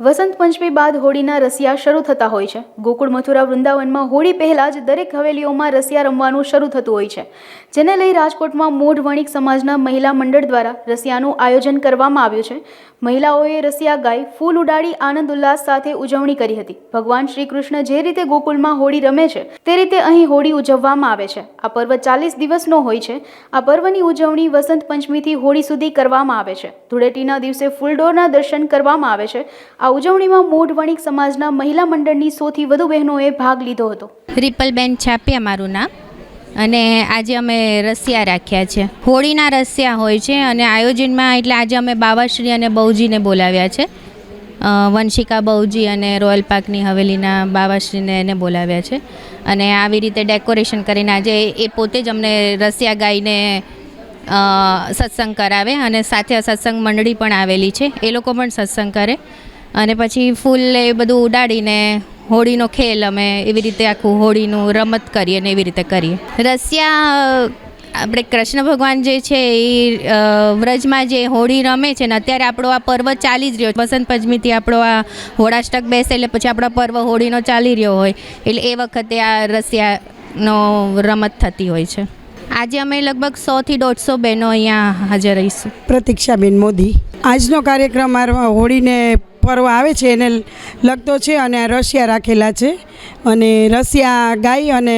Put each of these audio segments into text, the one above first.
વસંત પંચમી બાદ હોળીના રસિયા શરૂ થતા હોય છે. ગોકુળ, મથુરા, વૃંદાવનમાં હોળી પહેલાં જ દરેક હવેલીઓમાં રસિયા રમવાનું શરૂ થતું હોય છે. જેને લઈ રાજકોટમાં મોઢ વણિક સમાજના મહિલા મંડળ દ્વારા રસિયાનું આયોજન કરવામાં આવ્યું છે. મહિલાઓએ રસિયા ગાય, ફૂલ ઉડાડી આનંદ ઉલ્લાસ સાથે ઉજવણી કરી હતી. ભગવાન શ્રી કૃષ્ણ જે રીતે ગોકુળમાં હોળી રમે છે, તે રીતે અહીં હોળી ઉજવવામાં આવે છે. આ પર્વ ચાલીસ દિવસનો હોય છે. આ પર્વની ઉજવણી વસંત પંચમીથી હોળી સુધી કરવામાં આવે છે. ધૂળેટીના દિવસે ફૂલડોરના દર્શન કરવામાં આવે છે. આ ઉજવણીમાં મોઢ વણિક સમાજના મહિલા મંડળની સૌથી વધુ બહેનોએ ભાગ લીધો હતો. રિપલબેન છાપિયા મારું નામ. અને આજે અમે રસિયા રાખ્યા છે. હોળીના રસિયા હોય છે અને આયોજનમાં એટલે આજે અમે બાવાશ્રી અને બહુજીને બોલાવ્યા છે. વંશિકા બહુજી અને રોયલ પાર્કની હવેલીના બાવાશ્રીને એને બોલાવ્યા છે. અને આવી રીતે ડેકોરેશન કરીને આજે એ પોતે જ અમને રસિયા ગાઈને સત્સંગ કરાવે અને સાથે સત્સંગ મંડળી પણ આવેલી છે. એ લોકો પણ સત્સંગ કરે. અને પછી ફૂલ એ બધું ઉડાડીને હોળીનો ખેલ અમે એવી રીતે આખું હોળીનું રમત કરીએ ને એવી રીતે કરીએ. રસિયા આપણે કૃષ્ણ ભગવાન જે છે એ વ્રજમાં જે હોળી રમે છે ને અત્યારે આપણો આ પર્વ ચાલી જ રહ્યો છે. વસંત પંચમીથી આપણો આ હોળાષ્ટક બેસે એટલે પછી આપણો પર્વ હોળીનો ચાલી રહ્યો હોય. એટલે એ વખતે આ રસિયાનો રમત થતી હોય છે. આજે અમે લગભગ સોથી દોઢસો બહેનો અહીંયા હાજર રહીશું. પ્રતીક્ષાબેન મોદી. આજનો કાર્યક્રમ હોળીને પર્વ આવે છે એને લગતો છે અને આ રશિયા રાખેલા છે. અને રશિયા ગાઈ અને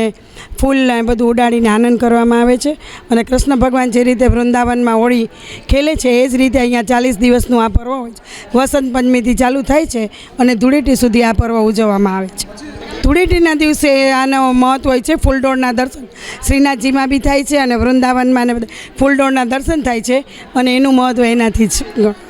ફૂલ બધું ઉડાડીને આનંદ કરવામાં આવે છે. અને કૃષ્ણ ભગવાન જે રીતે વૃંદાવનમાં હોળી ખેલે છે, એ જ રીતે અહીંયા ચાલીસ દિવસનું આ પર્વ વસંત પંચમીથી ચાલુ થાય છે અને ધૂળેટી સુધી આ પર્વ ઉજવવામાં આવે છે. ધૂળેટીના દિવસે આનો મહત્વ હોય છે, ફૂલડોળના દર્શન. શ્રીનાથજીમાં બી થાય છે અને વૃંદાવનમાં ને બધા ફૂલડોળના દર્શન થાય છે અને એનું મહત્ત્વ એનાથી જ